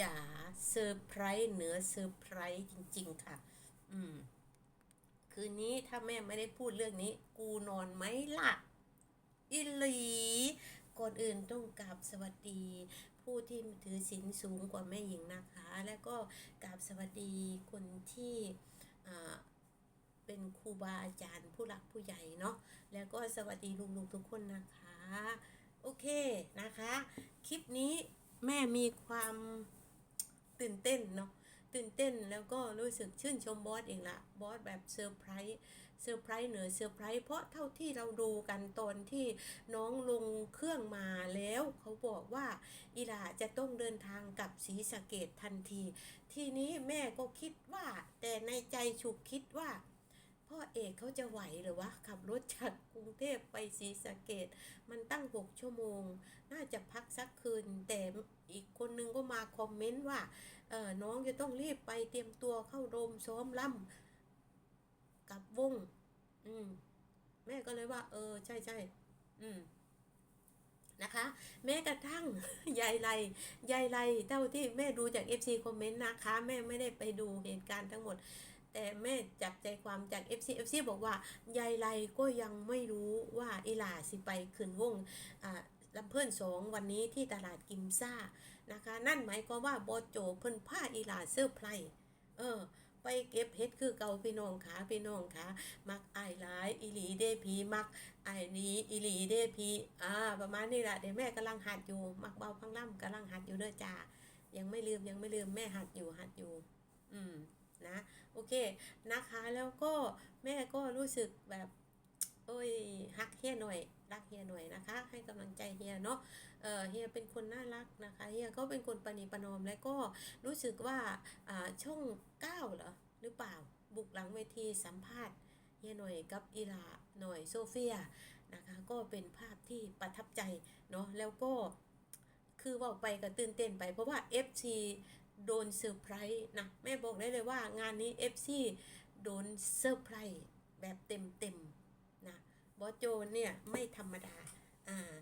จ๋าเซอร์ไพรส์เหนือเซอร์ไพรส์จริง ๆ ค่ะ อืม คืนนี้ถ้าแม่ไม่ได้พูดเรื่องนี้ กูนอนไหมล่ะ อิลีก่อนอื่นต้องกราบสวัสดี ผู้ที่ถือศีลสูงกว่าแม่หญิงนะคะ แล้วก็กราบสวัสดีคนที่อ่าเป็นครูบาอาจารย์ผู้หลักผู้ใหญ่เนาะแล้วก็สวัสดีลุงๆทุกคนนะคะ โอเคนะคะ คลิปนี้แม่มีความ ตื่นเต้นเนาะตื่นเต้นแล้วก็รู้สึกชื่นชมบอสเองละบอสแบบเซอร์ไพรส์เซอร์ไพรส์เหนือเซอร์ไพรส์เพราะเท่าที่เราดูกันตอนที่น้องลงเครื่องมาแล้วเขาบอกว่าอีหลาจะต้องเดินทางกับศรีสะเกดทันที ทีนี้แม่ก็คิดว่าแต่ในใจฉุกคิดว่า พ่อเอกเขาจะไหวหรือวะขับรถจากกรุงเทพไปศรีสะเกดมันตั้งหกชั่วโมง น่าจะพักสักคืน แต่อีกคนนึงก็มาคอมเมนต์ว่าเออน้องจะต้องรีบไปเตรียมตัวเข้าโรมซ้อมล่ำกับวง อืม แม่ก็เลยว่า เออ ใช่ใช่อืมนะคะ แม้กระทั่งยายไรยายไรเท่าที่แม่ดูจาก FC คอมเมนต์นะคะ แม่ไม่ได้ไปดูเหตุการณ์ทั้งหมด แต่แม่จับใจความจาก FC FC บอกว่ายายไรก็ยังไม่รู้ว่าอีหลาสิไปขึ้นวงอ่าลำเพิ่อนสองวันนี้ที่ตลาดกิมซ่านะคะ นั่นหมายความว่าบอโจเพิ่นผ้าอีหลาเสื้อไพรเออ ไปเก็บเฮ็ดคือเก่าพี่น้องขาพี่น้องขามักไอายหลายอีหลีเด้พีมักไอายนี้อีหลีเด้พีอ่าประมาณนี้แหละเดี๋ยวแม่กำลังหัดอยู่ มักเบาพังล่ำกำลังหัดอยู่เด้อจ้ายังไม่ลืมยังไม่ลืมแม่หัดอยู่หัดอยู่ อืม นะโอเคนะคะแล้วก็แม่ก็รู้สึกแบบโอ้ยฮักเฮียหน่อยรักเฮียหน่อยนะคะ ให้กำลังใจเฮียเนาะเออเฮียเป็นคนน่ารักนะคะเฮียก็เป็นคนประนีประนอมและก็รู้สึกว่าอ่าช่องเก้าเหรอหรือเปล่าบุกหลังเวทีสัมภาษณ์เฮียหน่อยกับอีลาหน่อยโซเฟียนะคะ ก็เป็นภาพที่ประทับใจเนาะแล้วก็คือว่าไปก็ตื่นเต้นไปเพราะว่า FC โดนเซอร์ไพรส์นะแม่บอกได้เลยว่างานนี้ FC โดนเซอร์ไพรส์แบบเต็มๆนะบอสโจเนี่ยไม่ธรรมดาอ่า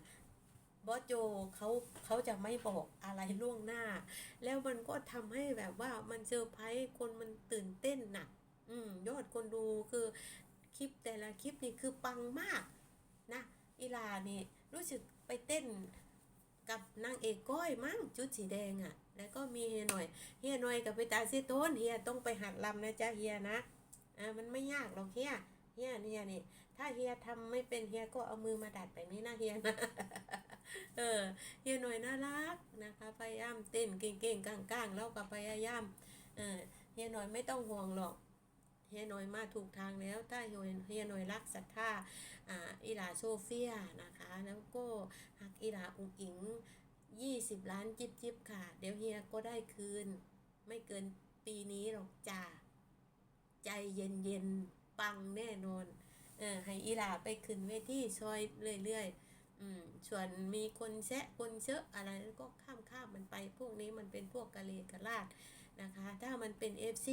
บอสโจเขาเขาจะไม่บอกอะไรล่วงหน้า แล้วมันก็ทำให้แบบว่ามันเซอร์ไพรส์คนมันตื่นเต้นหนักอืมยอดคนดูคือคลิปแต่ละคลิปนี่คือปังมากนะอีลานี่รู้สึกไปเต้นกับนางเอกก้อยมั้งชุดสีแดงอะ่ะ แล้วก็มีเฮียหน่อยเฮียหน่อยกับไปตาซิโต้นเฮียต้องไปหัดลำนะจ๊ะเฮียนะอ่ามันไม่ยากหรอกเฮียเฮียเนี่ยนี่ถ้าเฮียทำไม่เป็นเฮียก็เอามือมาดัดแบบนี้นะเฮียนะเออเฮียหน่อยน่ารักนะคะพยายามเต้นเก่งๆกลางๆแล้วก็พยายามเออเฮียหน่อยไม่ต้องห่วงหรอกเฮียหน่อยมาถูกทางแล้วถ้าเฮียเฮียหน่อยรักศรัทธาอ่าอิลาโซเฟียนะคะ แล้วก็หักอิลาอุงอิง 20 ล้านจิบจิบค่ะ เดี๋ยวเฮียก็ได้คืน ไม่เกินปีนี้หรอกจ้าใจเย็นๆปังแน่นอน เออให้อีลาไปขึ้นเวทีซอยเรื่อยๆอืมส่วนมีคนแซะคนเชอะอะไรนั้นก็ข้ามข้ามมันไป พวกนี้มันเป็นพวกกะเลกะลาดนะคะ ถ้ามันเป็น FC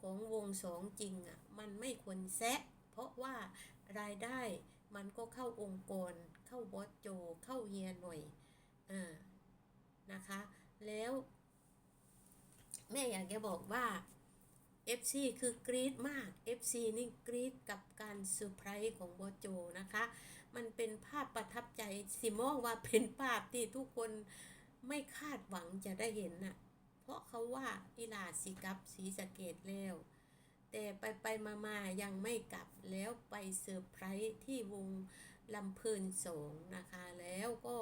ของวงสองจริงอะ มันไม่ควรแซะ เพราะว่ารายได้มันก็เข้าองค์กร เข้าบอสโจ เข้าเฮียหน่อย อ่านะคะ แล้ว แม่อยากจะบอกว่า FC คือกรี๊ดมาก FC นี่กรี๊ดกับการเซอร์ไพรส์ของโบโจนะคะ มันเป็นภาพประทับใจสิมองว่าเป็นภาพที่ทุกคนไม่คาดหวังจะได้เห็นน่ะ เพราะเขาว่าอีหลาสิกับสีสะเกตแล้ว แต่ไปไปมามายังไม่กลับแล้วไปเซอร์ไพรส์ที่วงลำเพลินสองนะคะ แล้วก็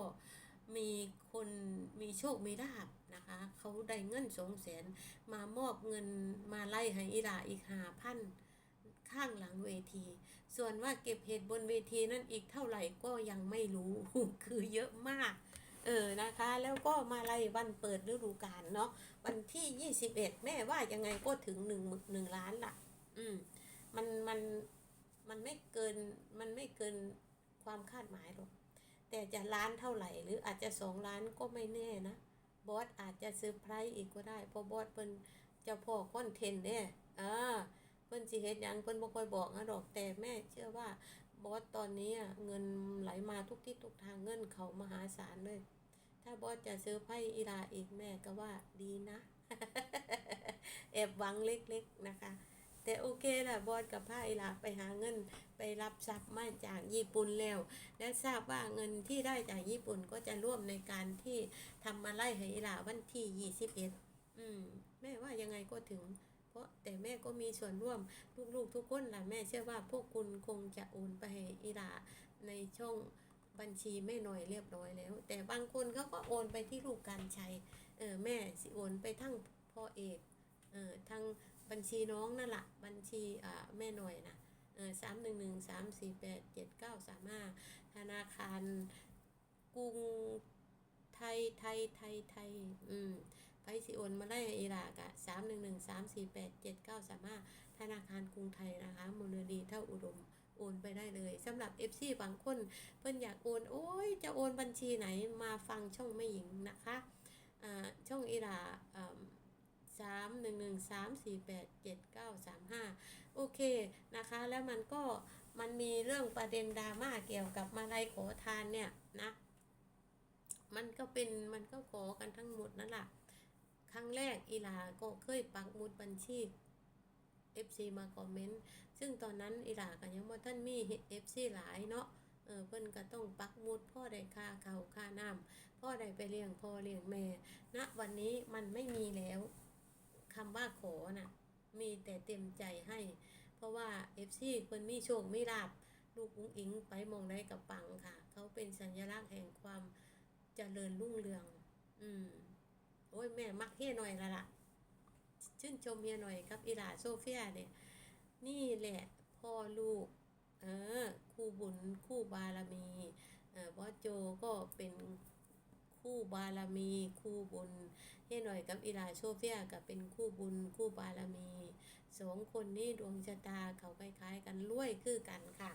คนมีโชคมีลาบนะคะ เขาได้เงินสองแสนมามอบเงินมาไล่ให้อีหลาอีกหาพันข้างหลังเวที ส่วนว่าเก็บเห็ดบนเวทีนั้นอีกเท่าไหร่ก็ยังไม่รู้คือเยอะมาก เออนะคะ แล้วก็มาไล่วันเปิดฤดูกาลเนาะวันที่ 21 แม่ว่ายังไงก็ถึงหนึ่งหนึ่งล้านละอืมมันมันมันไม่เกินมันไม่เกินความคาดหมายหรอก แต่จะล้านเท่าไหร่หรืออาจจะสองล้านก็ไม่แน่นะ บอสอาจจะเซอร์ไพรส์อีกก็ได้เพราะบอสเป็นเจ้าพ่อคอนเทนต์เนี่ยอ่าเพิ่นสิเฮ็ดหยังเพิ่นบ่ค่อยบอกนะดอกแต่แม่เชื่อว่าบอสตอนนี้เงินไหลมาทุกที่ทุกทางเงินเขามหาศาลเลย ถ้าบอสจะเซอร์ไพรส์อีลาอีกแม่ก็ว่าดีนะ แอบหวังเล็กๆนะคะ แต่โอเคล่ะบอสกับพาอีลาไปหาเงินไปรับทรัพย์มาจากญี่ปุ่นแล้ว และทราบว่าเงินที่ได้จากญี่ปุ่นก็จะร่วมในการที่ทำมาไล่ให้อีลาวันที่21อืมแม่ว่ายังไงก็ถึง เพราะแต่แม่ก็มีส่วนร่วมลูกๆทุกคนล่ะแม่เชื่อว่าพวกคุณคงจะโอนไปให้อีลาในช่องบัญชีแม่หน่อยเรียบร้อยแล้ว แต่บางคนเขาก็โอนไปที่ลูกการชัยเออแม่สิโอนไปทั้งพ่อเอกเออทาง บัญชีน้องนั่นแหละบัญชีแม่หน่อยนะสามหนึ่งหนึ่งสามสี่แปดเจ็ดเก้าสามห้าธนาคารกรุงไทยไทยไทยไทยอืมไพสิโอนมาได้อีหลากะสามหนึ่งหนึ่งสามสี่แปดเจ็ดเก้าสามห้าธนาคารกรุงไทยนะคะ มูลนิธิเท่าอุดมโอนไปได้เลยสำหรับ FC บางคน เพิ่นอยากโอน โอ้ย จะโอนบัญชีไหนมาฟังช่องแม่หญิงนะคะอ่าช่องอีหลาสา มหนึ่งหนึ่งสามสี่แปดเจ็ดเก้าสามห้าโอเคนะคะ แล้วมันก็มันมีเรื่องประเด็นดราม่าเกี่ยวกับมาลัยขอทานเนี่ยนะ มันก็เป็นมันก็ขอกันทั้งหมดนั่นแหละครั้งแรกอีลาก็เคยปักมุดบัญชี FC มาคอมเมนต์ ซึ่งตอนนั้นอีลาก็ยังว่าท่านมี FC หลายเนาะเออเพิ่นก็ต้องปักมุดพ่อได้ค่าเขาค่าน้ำพ่อได้ไปเลี้ยงพ่อเลี้ยงแม่ณวันนี้มันไม่มีแล้ว คำว่าขอน่ะมีแต่เต็มใจให้ เพราะว่า FC เพิ่นมีโชคมีลาบลูกอุ้งอิงไปมองได้กับปังค่ะ เขาเป็นสัญลักษณ์แห่งความเจริญรุ่งเรือง อืม โอ้ยแม่มักเฮียหน่อยละล่ะ ชื่นชมเฮียหน่อยครับอีหลาโซเฟียเนี่ย นี่แหละพ่อลูก เออ คู่บุญคู่บารมี เออบอสโจก็เป็น คู่บารมี คู่บุญเฮียหน่อยกับอีหลาโซเฟียก็เป็นคู่บุญ คู่บารมีสองคนนี้ดวงชะตาเขาคล้ายๆกันรวยคือกันค่ะ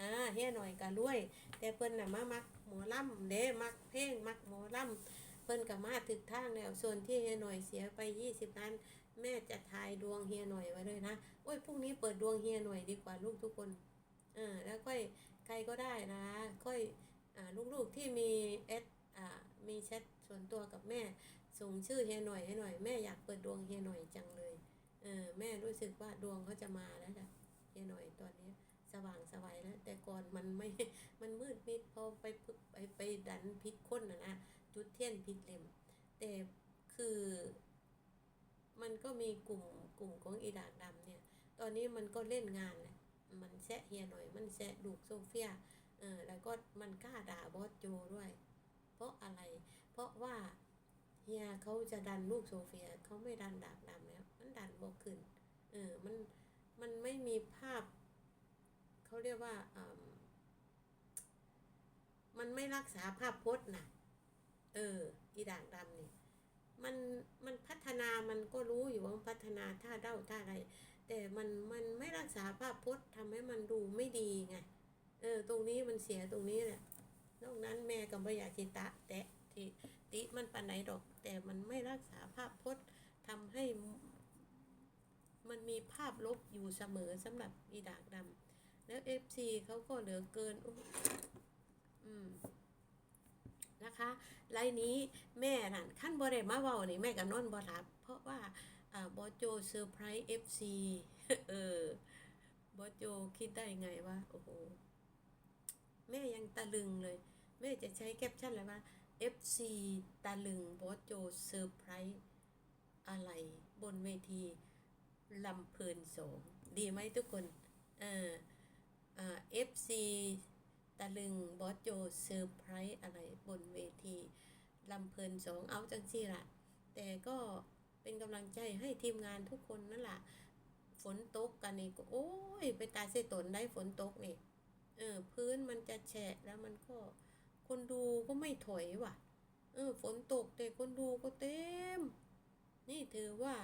อ่าเฮียหน่อยก็รวย แต่เพิ่นน่ะมามักหมอลำเด้มักเพลงมักหมอลำเพิ่นก็มาถึกทางแล้วส่วนที่เฮียหน่อยเสียไป 20ล้านแม่จะทายดวงเฮียหน่อยไว้เลยนะโอ้ยพรุ่งนี้เปิดดวงเฮียหน่อยดีกว่าลูกทุกคนเออแล้วค่อยใครก็ได้นะ ค่อยอ่าลูกๆที่มีเอส มีแชทส่วนตัวกับแม่ส่งชื่อเฮียหน่อยให้หน่อยแม่อยากเปิดดวงเฮียหน่อยจังเลยเออแม่รู้สึกว่าดวงเขาจะมาแล้วจ้ะเฮียหน่อยตอนนี้สว่างสวัยแล้ว แต่ก่อนมันไม่มันมืดมิดพอไปพึไปไปดันพิษคนนะนะจุดเทียนพิษเล่มแต่คือ มันก็มีกลุ่มกลุ่มของอีดากดำเนี่ย ตอนนี้มันก็เล่นงานแหละมันแซะเฮียหน่อย มันแซะดูกโซเฟียเออแล้วก็มันกล้าด่าบอสโจด้วย ราะอะไร เพราะว่าเฮียเขาจะดันลูกโซเฟียเขาไม่ดันดากดำแล้วมันดันบกขึ้นเออมันมันไม่มีภาพเขาเรียกว่าอ่ามันไม่รักษาภาพพจน์นะเออ อีด่างดำนี่ มัน มันพัฒนา มันก็รู้อยู่ว่าพัฒนาท่าเด้าท่าอะไร แต่มัน มันไม่รักษาภาพพจน์ทำให้มันดูไม่ดีไง เออ ตรงนี้มันเสียตรงนี้แหละ นอกนั้นแม่ก็ไม่อยากจิตะ แตะที่ติมันปันไหนดอก แต่มันไม่รักษาภาพพจน์ทำให้มันมีภาพลบอยู่เสมอสำหรับอีดากดำแล้วเอฟซีเขาก็เหลือเกินอืมนะคะไลน์นี้แม่นั่นขั้นบ่ได้มาเว้านี่แม่ก็นอนบ่หลับ เพราะว่าอ่าบอโจเซอร์ไพรส์ FC เออบอโจคิดได้ไงว่า โอ้โห แม่ยังตะลึงเลย แม่จะใช้แคปชั่นอะไรว่า FC ตะลึงบอสโจเซอร์ไพรส์อะไรบนเวทีลำเพลินสองดีไหมทุกคน เออเอ่า FC ตะลึงบอสโจเซอร์ไพรส์อะไรบนเวทีลำเพลินสองเอาจังซี่ล่ะแต่ก็เป็นกำลังใจให้ทีมงานทุกคนนั่นแหละฝนตกกันนี่ก็โอ้ย ไปตาเสตนได้ฝนตกนี่ เออ พื้นมันจะแฉะแล้วมันก็ คนดูก็ไม่ถอยว่ะ เออ ฝนตกแต่คนดูก็เต็ม นี่ถือว่า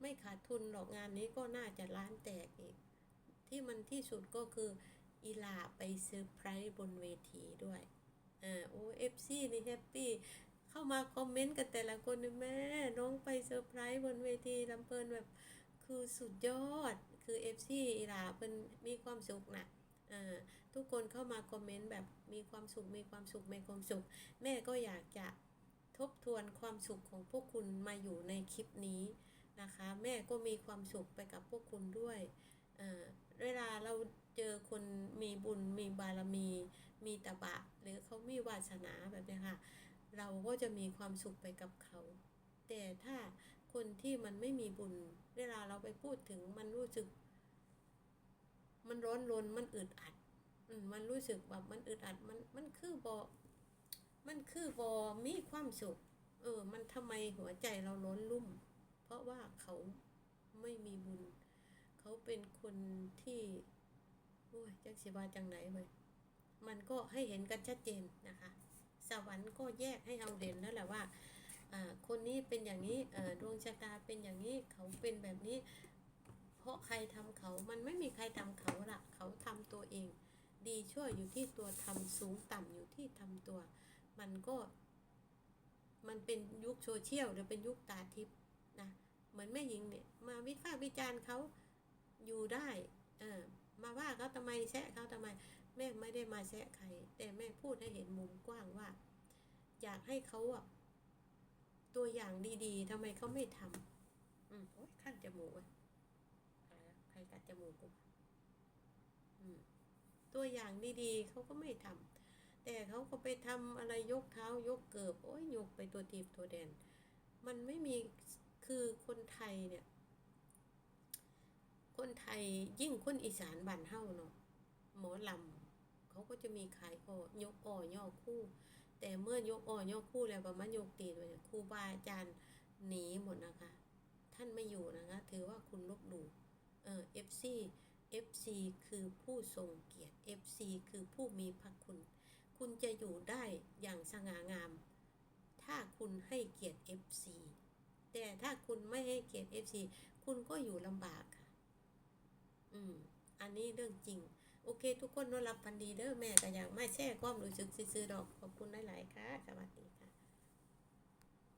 ไม่ขาดทุนหรอกงานนี้ก็น่าจะล้านแตกอีก ที่มันที่สุดก็คืออีลาไปเซอร์ไพรส์บนเวทีด้วยอ่าโอ้เอฟซีนี่แฮปปี้เข้ามาคอมเมนต์กันแต่ละคนนี่แม่ น้องไปเซอร์ไพรส์บนเวทีลำเพลินแบบคือสุดยอดคือเอฟซีอีลาเพิ่นมีความสุขนะอ่า ทุกคนเข้ามาคอมเมนต์แบบมีความสุขมีความสุขมีความสุข แม่ก็อยากจะทบทวนความสุขของพวกคุณมาอยู่ในคลิปนี้นะคะ แม่ก็มีความสุขไปกับพวกคุณด้วยเอ่อเวลาเราเจอคนมีบุญมีบารมี มีตบะ หรือเขามีวาสนาแบบนี้ค่ะ เราก็จะมีความสุขไปกับเขา แต่ถ้าคนที่มันไม่มีบุญ เวลาเราไปพูดถึงมันรู้สึก มันร้อนรนมันอึดอัด อืมมันรู้สึกแบบมันอึดอัดมันมันคือบอมันคือบอมีความสุข เออ มันทำไมหัวใจเราร้นรุ่ม เพราะว่าเขาไม่มีบุญ เขาเป็นคนที่โอ้ยจักสิว่าจังไหนเว้ยมันก็ให้เห็นกันชัดเจนนะคะ สวรรค์ก็แยกให้เอาเด่นแล้วแหละว่าอ่าคนนี้เป็นอย่างนี้เอ่อดวงชะตาเป็นอย่างนี้เขาเป็นแบบนี้ เพราะใครทำเขา มันไม่มีใครทำเขาละเขาทำตัวเอง ดีชั่วอยู่ที่ตัวทำสูงต่ำอยู่ที่ทำตัว มันก็ มันเป็นยุคโซเชียลหรือเป็นยุคตาทิพย์นะ เหมือนแม่หญิงเนี่ยมาวิพากษ์วิจารณ์เขาอยู่ได้ เออมาว่าเขาทำไมแซะเขาทำไม แม่ไม่ได้มาแซะใคร แต่แม่พูดให้เห็นมุมกว้างว่า อยากให้เขาอะตัวอย่างดีๆทำไมเขาไม่ทำอืมโอ๊ยขั้นจมูกอะไรอะ ครกัดจมูกกูวะอืมตัวอย่างดีๆเขาก็ไม่ทำแต่เขาก็ไปทำอะไรยกเท้ายกเกิบโอ้ยยกไปตัวทีบตัวแดน มันไม่มีคือคนไทยเนี่ย คนไทยยิ่งคนอีสานบ้านเฮาเนาะหมอลำเขาก็จะมีขายอ้อยกอ้อย่อคู่ แต่เมื่อยกอ้อย่อคู่แล้วประมาณยกตีนไปเนี่ยครูบาอาจารย์หนีหมดนะคะ ท่านไม่อยู่นะคะ ถือว่าคุณลบหลู่ เออ FC FC คือผู้ทรงเกียรติ FC คือผู้มีพระคุณ คุณจะอยู่ได้อย่างสง่างาม ถ้าคุณให้เกียรติ FC แต่ถ้าคุณไม่ให้เกียรติ FC คุณก็อยู่ลำบากค่ะ อืม อันนี้เรื่องจริง โอเค ทุกคนนอนรับพันดีเด้อแม่ก็อยากไม่แช่ความรู้สึกซื่อๆดอก ขอบคุณหลายๆค่ะ สวัสดีค่ะ